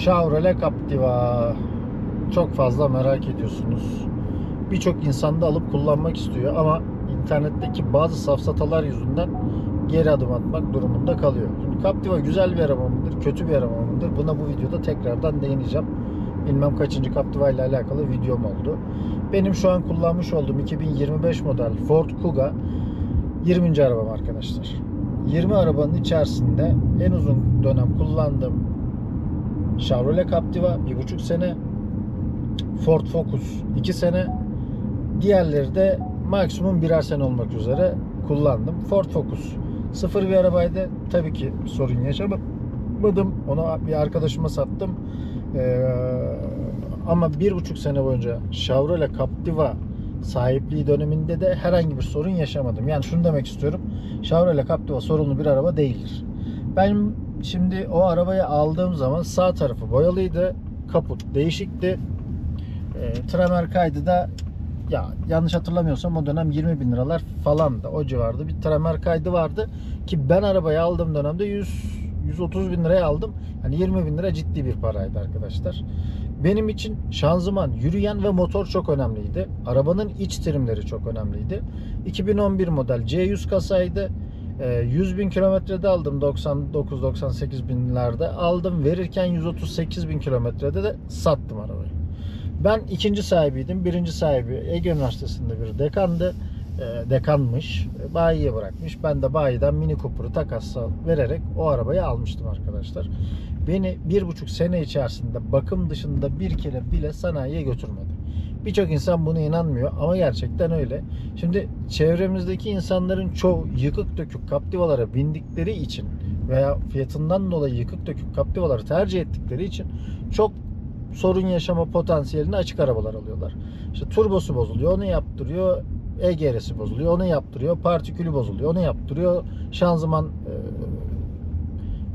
Chevrolet Captiva. Çok fazla merak ediyorsunuz. Birçok insan da alıp kullanmak istiyor ama internetteki bazı safsatalar yüzünden geri adım atmak durumunda kalıyor. Şimdi Captiva güzel bir araba mıdır, kötü bir araba mıdır? Buna bu videoda tekrardan değineceğim. Bilmem kaçıncı Captiva ile alakalı videom oldu. Benim şu an kullanmış olduğum 2025 model Ford Kuga 20. arabam arkadaşlar. 20 arabanın içerisinde en uzun dönem kullandığım Chevrolet Captiva 1,5 sene, Ford Focus 2 sene, diğerleri de maksimum birer sene olmak üzere kullandım. Ford Focus sıfır bir arabaydı. Tabii ki sorun yaşamadım. Onu bir arkadaşıma sattım. Ee, ama bir buçuk sene boyunca Chevrolet Captiva sahipliği döneminde de herhangi bir sorun yaşamadım. Yani şunu demek istiyorum. Chevrolet Captiva sorunlu bir araba değildir. Ben şimdi o arabayı aldığım zaman sağ tarafı boyalıydı. Kaput değişikti. E, tramer kaydı da ya yanlış hatırlamıyorsam o dönem 20 bin liralar falan da o civarda bir tramer kaydı vardı ki ben arabayı aldığım dönemde 100 130 bin liraya aldım. Yani 20 bin lira ciddi bir paraydı arkadaşlar. Benim için şanzıman, yürüyen ve motor çok önemliydi. Arabanın iç trimleri çok önemliydi. 2011 model C100 kasaydı. Ee, 100 bin kilometrede aldım 99-98 binlerde aldım verirken 138 bin kilometrede de sattım arabayı. Ben ikinci sahibiydim. Birinci sahibi Ege Üniversitesi'nde bir dekandı. E, dekanmış. Bayiye bırakmış. Ben de bayiden Mini Cooper'ı takasla vererek o arabayı almıştım arkadaşlar. Beni bir buçuk sene içerisinde bakım dışında bir kere bile sanayiye götürmedi. Birçok insan buna inanmıyor ama gerçekten öyle. Şimdi çevremizdeki insanların çoğu yıkık dökük kaptivalara bindikleri için veya fiyatından dolayı yıkık dökük kaptivaları tercih ettikleri için çok sorun yaşama potansiyelini açık arabalar alıyorlar. İşte turbosu bozuluyor, onu yaptırıyor. EGR'si bozuluyor, onu yaptırıyor. Partikülü bozuluyor, onu yaptırıyor. Şanzıman e,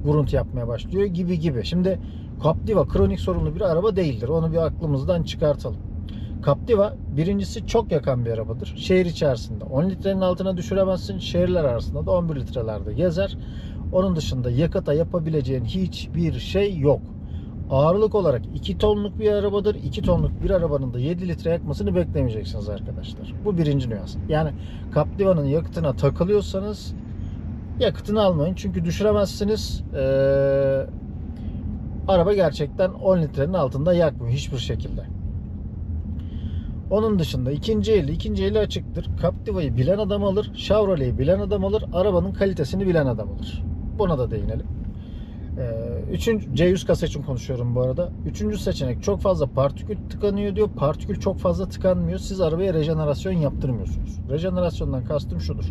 vuruntu yapmaya başlıyor gibi gibi. Şimdi Captiva kronik sorunlu bir araba değildir. Onu bir aklımızdan çıkartalım. Captiva birincisi çok yakan bir arabadır. Şehir içerisinde 10 litrenin altına düşüremezsin. Şehirler arasında da 11 litrelerde gezer. Onun dışında yakıta yapabileceğin hiçbir şey yok. Ağırlık olarak 2 tonluk bir arabadır. 2 tonluk bir arabanın da 7 litre yakmasını beklemeyeceksiniz arkadaşlar. Bu birinci nüans. Yani Captiva'nın yakıtına takılıyorsanız yakıtını almayın. Çünkü düşüremezsiniz. Ee, araba gerçekten 10 litrenin altında yakmıyor hiçbir şekilde. Onun dışında ikinci eli, ikinci eli açıktır. Captiva'yı bilen adam alır, Chevrolet'i bilen adam alır, arabanın kalitesini bilen adam alır. Buna da değinelim. Ee, üçüncü, C100 kasa için konuşuyorum bu arada. Üçüncü seçenek çok fazla partikül tıkanıyor diyor. Partikül çok fazla tıkanmıyor. Siz arabaya rejenerasyon yaptırmıyorsunuz. Rejenerasyondan kastım şudur.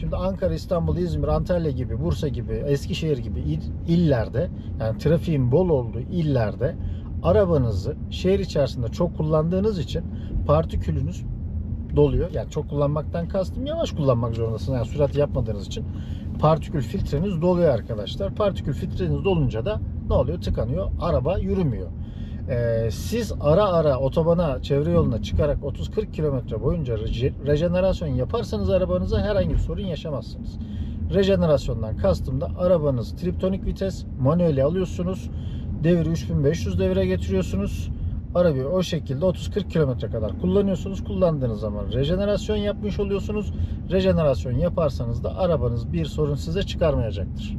Şimdi Ankara, İstanbul, İzmir, Antalya gibi, Bursa gibi, Eskişehir gibi il- illerde yani trafiğin bol olduğu illerde arabanızı şehir içerisinde çok kullandığınız için partikülünüz doluyor. Yani çok kullanmaktan kastım yavaş kullanmak zorundasınız. Yani sürat yapmadığınız için partikül filtreniz doluyor arkadaşlar. Partikül filtreniz dolunca da ne oluyor? Tıkanıyor. Araba yürümüyor. Ee, siz ara ara otobana, çevre yoluna çıkarak 30-40 kilometre boyunca reje- rejenerasyon yaparsanız arabanıza herhangi bir sorun yaşamazsınız. Rejenerasyondan kastım da arabanız triptonik vites, manueli alıyorsunuz. Devri 3500 devre getiriyorsunuz. Arabayı o şekilde 30-40 kilometre kadar kullanıyorsunuz. Kullandığınız zaman rejenerasyon yapmış oluyorsunuz. Rejenerasyon yaparsanız da arabanız bir sorun size çıkarmayacaktır.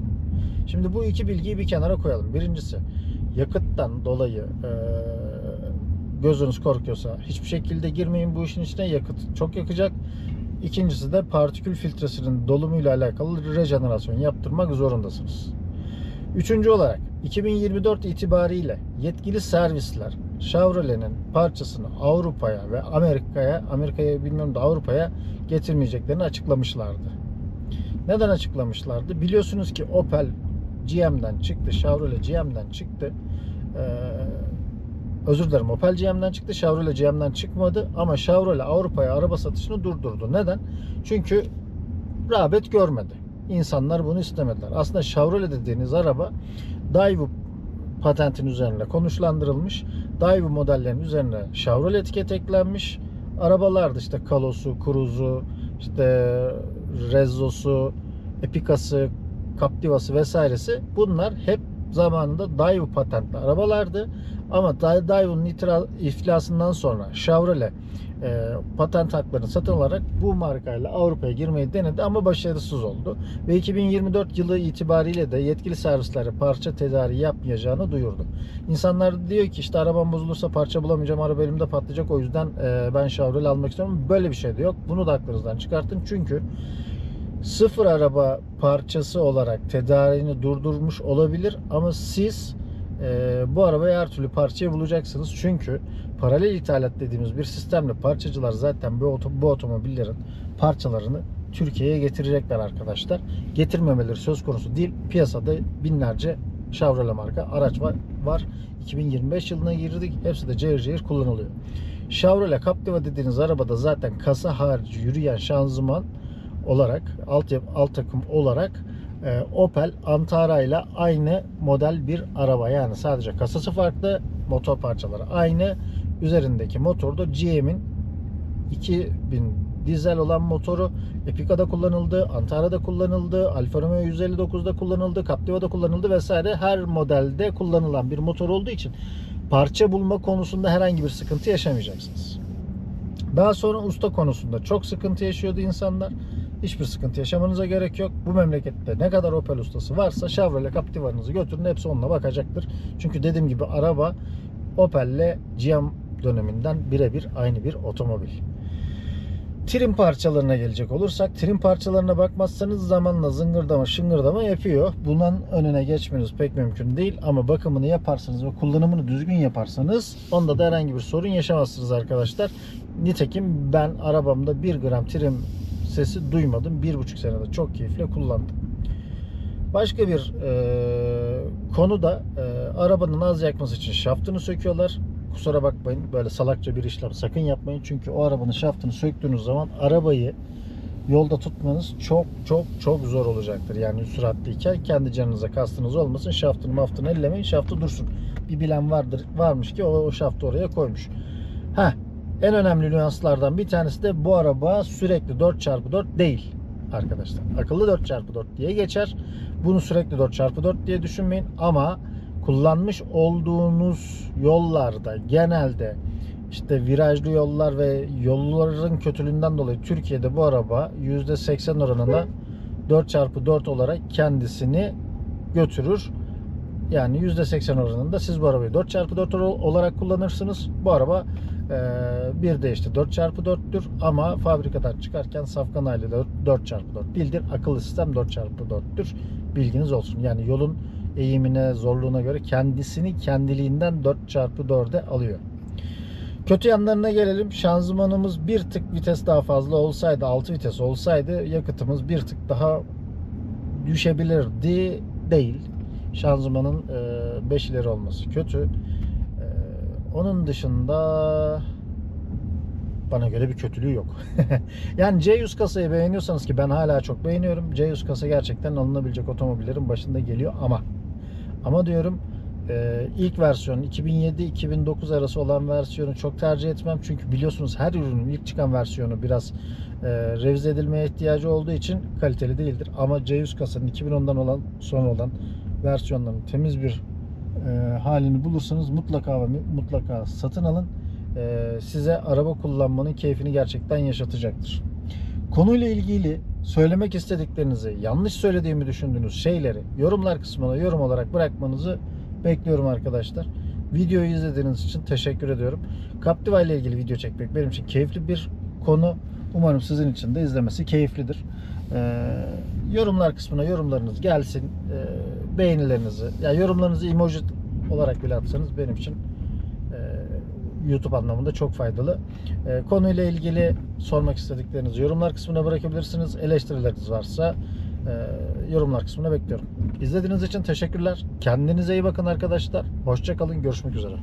Şimdi bu iki bilgiyi bir kenara koyalım. Birincisi yakıttan dolayı eee, gözünüz korkuyorsa hiçbir şekilde girmeyin bu işin içine. Yakıt çok yakacak. İkincisi de partikül filtresinin dolumuyla alakalı rejenerasyon yaptırmak zorundasınız. Üçüncü olarak 2024 itibariyle yetkili servisler Chevrolet'in parçasını Avrupa'ya ve Amerika'ya, Amerika'ya bilmiyorum da Avrupa'ya getirmeyeceklerini açıklamışlardı. Neden açıklamışlardı? Biliyorsunuz ki Opel GM'den çıktı, Chevrolet GM'den çıktı. Ee, özür dilerim Opel GM'den çıktı, Chevrolet GM'den çıkmadı ama Chevrolet Avrupa'ya araba satışını durdurdu. Neden? Çünkü rağbet görmedi. İnsanlar bunu istemediler. Aslında Chevrolet dediğiniz araba Daewoo patentin üzerine konuşlandırılmış. Daewoo modellerin üzerine Chevrolet etiket eklenmiş. Arabalarda işte Kalosu, Cruze'u, işte Rezzo'su, Epica'sı, Captiva'sı vesairesi bunlar hep zamanında Daewoo patentli arabalardı. Ama Da- Daewoo'nun iflasından sonra Chevrolet e, patent haklarını satın alarak bu markayla Avrupa'ya girmeyi denedi ama başarısız oldu. Ve 2024 yılı itibariyle de yetkili servislere parça tedariği yapmayacağını duyurdu. İnsanlar diyor ki işte arabam bozulursa parça bulamayacağım, araba elimde patlayacak o yüzden e, ben Chevrolet almak istiyorum. Böyle bir şey de yok. Bunu da aklınızdan çıkartın çünkü sıfır araba parçası olarak tedariğini durdurmuş olabilir ama siz e, bu arabaya her türlü parçayı bulacaksınız. Çünkü paralel ithalat dediğimiz bir sistemle parçacılar zaten bu, bu otomobillerin parçalarını Türkiye'ye getirecekler arkadaşlar. Getirmemeleri söz konusu değil. Piyasada binlerce Chevrolet marka araç var. var. 2025 yılına girdik. Hepsi de cayır cayır kullanılıyor. Chevrolet Captiva dediğiniz arabada zaten kasa harici yürüyen şanzıman olarak alt, alt takım olarak e, Opel Antara ile aynı model bir araba. Yani sadece kasası farklı, motor parçaları aynı. Üzerindeki motor da GM'in 2000 dizel olan motoru Epica'da kullanıldı, Antara'da kullanıldı, Alfa Romeo 159'da kullanıldı, Captiva'da kullanıldı vesaire her modelde kullanılan bir motor olduğu için parça bulma konusunda herhangi bir sıkıntı yaşamayacaksınız. Daha sonra usta konusunda çok sıkıntı yaşıyordu insanlar. Hiçbir sıkıntı yaşamanıza gerek yok. Bu memlekette ne kadar Opel ustası varsa Chevrolet Captiva'nızı götürün hepsi onunla bakacaktır. Çünkü dediğim gibi araba Opel'le GM döneminden birebir aynı bir otomobil. Trim parçalarına gelecek olursak trim parçalarına bakmazsanız zamanla zıngırdama şıngırdama yapıyor. Bundan önüne geçmeniz pek mümkün değil ama bakımını yaparsanız ve kullanımını düzgün yaparsanız onda da herhangi bir sorun yaşamazsınız arkadaşlar. Nitekim ben arabamda 1 gram trim sesi duymadım. 1,5 senede çok keyifle kullandım. Başka bir e, konu da e, arabanın az yakması için şaftını söküyorlar. Kusura bakmayın böyle salakça bir işlem sakın yapmayın. Çünkü o arabanın şaftını söktüğünüz zaman arabayı yolda tutmanız çok çok çok zor olacaktır. Yani süratliyken kendi canınıza kastınız olmasın. Şaftını maftını ellemeyin. Şaftı dursun. Bir bilen vardır varmış ki o, o şaftı oraya koymuş. Ha en önemli nüanslardan bir tanesi de bu araba sürekli 4x4 değil arkadaşlar. Akıllı 4x4 diye geçer. Bunu sürekli 4x4 diye düşünmeyin ama kullanmış olduğunuz yollarda genelde işte virajlı yollar ve yolların kötülüğünden dolayı Türkiye'de bu araba %80 oranında 4x4 olarak kendisini götürür. Yani %80 oranında siz bu arabayı 4x4 olarak kullanırsınız. Bu araba bir de işte 4x4'tür ama fabrikadan çıkarken safkan hali 4x4 değildir. Akıllı sistem 4x4'tür. Bilginiz olsun. Yani yolun eğimine, zorluğuna göre kendisini kendiliğinden 4x4'e alıyor. Kötü yanlarına gelelim. Şanzımanımız bir tık vites daha fazla olsaydı, 6 vites olsaydı yakıtımız bir tık daha düşebilirdi. Değil. Şanzımanın 5 ileri olması kötü. Onun dışında bana göre bir kötülüğü yok. yani C100 kasayı beğeniyorsanız ki ben hala çok beğeniyorum. C100 kasa gerçekten alınabilecek otomobillerin başında geliyor ama ama diyorum e, ilk versiyon 2007-2009 arası olan versiyonu çok tercih etmem. Çünkü biliyorsunuz her ürünün ilk çıkan versiyonu biraz e, revize edilmeye ihtiyacı olduğu için kaliteli değildir. Ama C100 kasanın 2010'dan olan sonra olan versiyonların temiz bir e, halini bulursanız mutlaka ve mutlaka satın alın. E, size araba kullanmanın keyfini gerçekten yaşatacaktır. Konuyla ilgili söylemek istediklerinizi, yanlış söylediğimi düşündüğünüz şeyleri yorumlar kısmına yorum olarak bırakmanızı bekliyorum arkadaşlar. Videoyu izlediğiniz için teşekkür ediyorum. Captiva ile ilgili video çekmek benim için keyifli bir konu. Umarım sizin için de izlemesi keyiflidir. Ee, yorumlar kısmına yorumlarınız gelsin. Ee, beğenilerinizi, ya yani yorumlarınızı emoji olarak bile atsanız benim için e, YouTube anlamında çok faydalı. E, konuyla ilgili sormak istediklerinizi yorumlar kısmına bırakabilirsiniz. Eleştirileriniz varsa e, yorumlar kısmına bekliyorum. İzlediğiniz için teşekkürler. Kendinize iyi bakın arkadaşlar. Hoşçakalın. Görüşmek üzere.